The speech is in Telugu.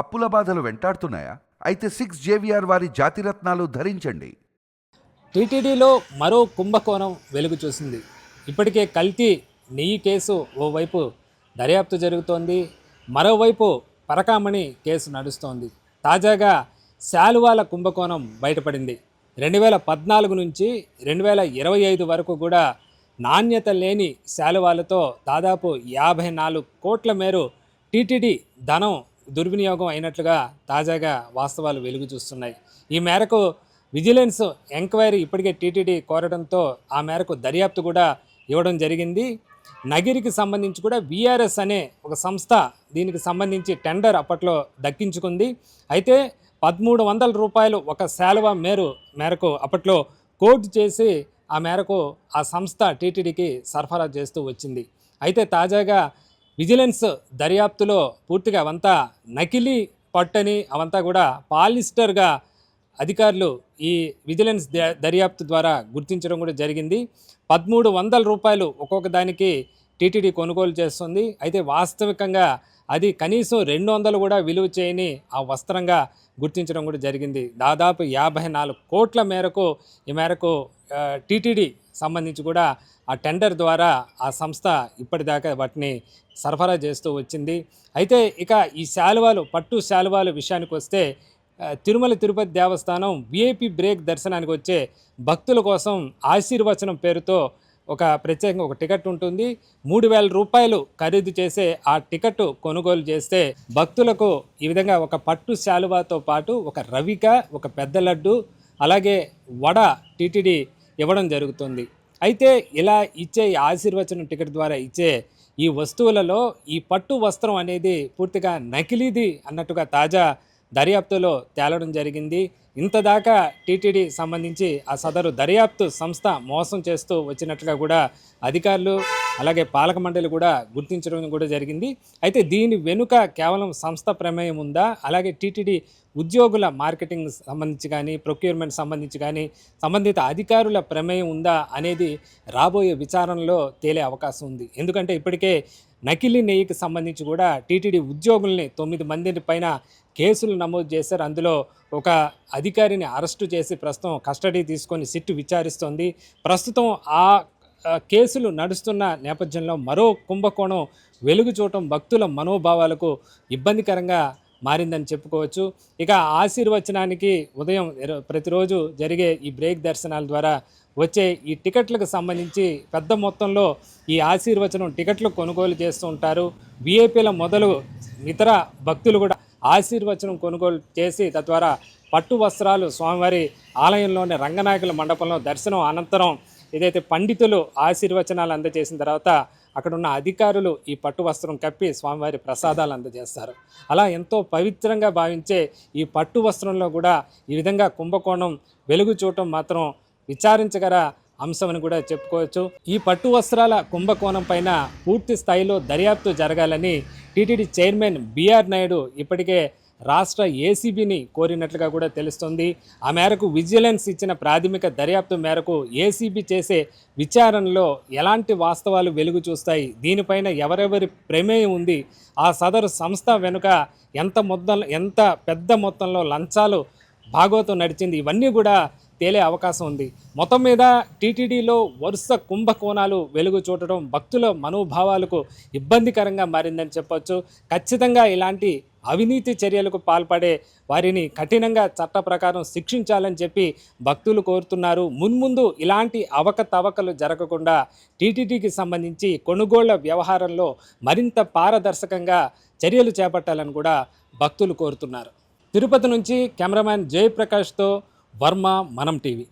అప్పుల బాధలు వెంటాడుతున్నాయా? అయితే సిక్స్ జేవిఆర్ వారి జాతిరత్నాలు ధరించండి. టీటీడీలో మరో కుంభకోణం వెలుగు చూసింది. ఇప్పటికే కల్తీ నెయ్యి కేసు ఓవైపు దర్యాప్తు జరుగుతోంది. మరోవైపు పరకామణి కేసు నడుస్తోంది. తాజాగా శాలువాల కుంభకోణం బయటపడింది. రెండు వేల పద్నాలుగు నుంచి రెండు వేల ఇరవై ఐదు వరకు కూడా నాణ్యత లేని శాలువాలతో దాదాపు యాభై నాలుగు కోట్ల మేరు టీటీడీ ధనం దుర్వినియోగం అయినట్లుగా తాజాగా వాస్తవాలు వెలుగు చూస్తున్నాయి. ఈ మేరకు విజిలెన్స్ ఎంక్వైరీ ఇప్పటికే టీటీడీ కోరడంతో ఆ మేరకు దర్యాప్తు కూడా ఇవ్వడం జరిగింది. నగిరికి సంబంధించి కూడా విఆర్ఎస్ అనే ఒక సంస్థ దీనికి సంబంధించి టెండర్ అప్పట్లో దక్కించుకుంది. అయితే పదమూడు వందల రూపాయలు ఒక శాలువా మేరు మేరకు అప్పట్లో కోర్టు చేసి ఆ మేరకు ఆ సంస్థ టీటీడీకి సరఫరా చేస్తూ వచ్చింది. అయితే తాజాగా విజిలెన్స్ దర్యాప్తులో పూర్తిగా అవంతా నకిలీ పట్టని అవంతా కూడా పాలిస్టర్గా అధికారులు ఈ విజిలెన్స్ ద- దర్యాప్తు ద్వారా గుర్తించడం కూడా జరిగింది. పదమూడు వందల రూపాయలు ఒక్కొక్క దానికి టీటీడీ కొనుగోలు చేస్తుంది. అయితే వాస్తవికంగా అది కనీసం రెండు వందలు కూడా విలువ చేయని ఆ వస్త్రంగా గుర్తించడం కూడా జరిగింది. దాదాపు యాభై నాలుగు కోట్ల మేరకు ఈ మేరకు టీటీడీ సంబంధించి కూడా ఆ టెండర్ ద్వారా ఆ సంస్థ ఇప్పటిదాకా వాటిని సరఫరా చేస్తూ వచ్చింది. అయితే ఇక ఈ శాలువాలు పట్టు శాలువాలు విషయానికి వస్తే తిరుమల తిరుపతి దేవస్థానం విఐపి బ్రేక్ దర్శనానికి వచ్చే భక్తుల కోసం ఆశీర్వచనం పేరుతో ఒక ప్రత్యేకంగా ఒక టికెట్ ఉంటుంది. మూడు వేల రూపాయలు ఖరీదు చేసే ఆ టికెట్ కొనుగోలు చేస్తే భక్తులకు ఈ విధంగా ఒక పట్టు శాలువాతో పాటు ఒక రవిక ఒక పెద్ద లడ్డు అలాగే వడ టీటీడీ ఇవ్వడం జరుగుతుంది. అయితే ఇలా ఇచ్చే ఈ ఆశీర్వచనం టికెట్ ద్వారా ఇచ్చే ఈ వస్తువులలో ఈ పట్టు వస్త్రం అనేది పూర్తిగా నకిలీది అన్నట్టుగా తాజా దర్యాప్తులో తేలడం జరిగింది. ఇంతదాకా టీటీడీ సంబంధించి ఆ సదరు దర్యాప్తు సంస్థ మోసం చేస్తూ వచ్చినట్లుగా కూడా అధికారులు అలాగే పాలక మండలి కూడా గుర్తించడం కూడా జరిగింది. అయితే దీని వెనుక కేవలం సంస్థ ప్రమేయం ఉందా? అలాగే టీటీడీ ఉద్యోగుల మార్కెటింగ్ సంబంధించి కానీ ప్రొక్యూర్మెంట్ సంబంధించి కానీ సంబంధిత అధికారుల ప్రమేయం ఉందా అనేది రాబోయే విచారణలో తేలే అవకాశం ఉంది. ఎందుకంటే ఇప్పటికే నకిలీ నెయ్యికి సంబంధించి కూడా టీటీడీ ఉద్యోగుల్ని తొమ్మిది మంది పైన కేసులు నమోదు చేశారు. అందులో ఒక అధికారిని అరెస్టు చేసి ప్రస్తుతం కస్టడీ తీసుకొని సిట్టు విచారిస్తోంది. ప్రస్తుతం ఆ ఆ, కేసులు నడుస్తున్న నేపథ్యంలో మరో కుంభకోణం వెలుగు చూడటం భక్తుల మనోభావాలకు ఇబ్బందికరంగా మారిందని చెప్పుకోవచ్చు. ఇక ఆశీర్వచనానికి ఉదయం ప్రతిరోజు జరిగే ఈ బ్రేక్ దర్శనాల ద్వారా వచ్చే ఈ టికెట్లకు సంబంధించి పెద్ద మొత్తంలో ఈ ఆశీర్వచనం టికెట్లు కొనుగోలు చేస్తూ ఉంటారు. విఐపీల మొదలు ఇతర భక్తులు కూడా ఆశీర్వచనం కొనుగోలు చేసి తద్వారా పట్టు వస్త్రాలు స్వామివారి ఆలయంలోని రంగనాయకుల మండపంలో దర్శనం అనంతరం ఏదైతే పండితులు ఆశీర్వచనాలు అందజేసిన తర్వాత అక్కడ ఉన్న అధికారులు ఈ పట్టు వస్త్రం కప్పి స్వామివారి ప్రసాదాలు అందజేస్తారు. అలా ఎంతో పవిత్రంగా భావించే ఈ పట్టు వస్త్రంలో కూడా ఈ విధంగా కుంభకోణం వెలుగు చూడటం మాత్రం విచారించగల అంశమని కూడా చెప్పుకోవచ్చు. ఈ పట్టు వస్త్రాల కుంభకోణం పైన పూర్తి స్థాయిలో దర్యాప్తు జరగాలని టీటీడీ చైర్మన్ బిఆర్ నాయుడు ఇప్పటికే రాష్ట్ర ఏసీబీని కోరినట్లుగా కూడా తెలుస్తుంది. ఆ మేరకు విజిలెన్స్ ఇచ్చిన ప్రాథమిక దర్యాప్తు మేరకు ఏసీబీ చేసే విచారణలో ఎలాంటి వాస్తవాలు వెలుగు చూస్తాయి? దీనిపైన ఎవరెవరి ప్రమేయం ఉంది? ఆ సదరు సంస్థ వెనుక ఎంత మొత్తం ఎంత పెద్ద మొత్తంలో లంచాలు భాగవతం నడిచింది? ఇవన్నీ కూడా తేలే అవకాశం ఉంది. మొత్తం మీద టీటీడీలో వరుస కుంభకోణాలు వెలుగు చూడటం భక్తుల మనోభావాలకు ఇబ్బందికరంగా మారిందని చెప్పొచ్చు. ఖచ్చితంగా ఇలాంటి అవినీతి చర్యలకు పాల్పడే వారిని కఠినంగా చట్ట ప్రకారం శిక్షించాలని చెప్పి భక్తులు కోరుతున్నారు. మున్ముందు ఇలాంటి అవకతవకలు జరగకుండా టీటీడీకి సంబంధించి కొనుగోళ్ళ వ్యవహారంలో మరింత పారదర్శకంగా చర్యలు చేపట్టాలని కూడా భక్తులు కోరుతున్నారు. తిరుపతి నుంచి కెమెరామ్యాన్ జయప్రకాష్తో వర్మ మనం టీవీ.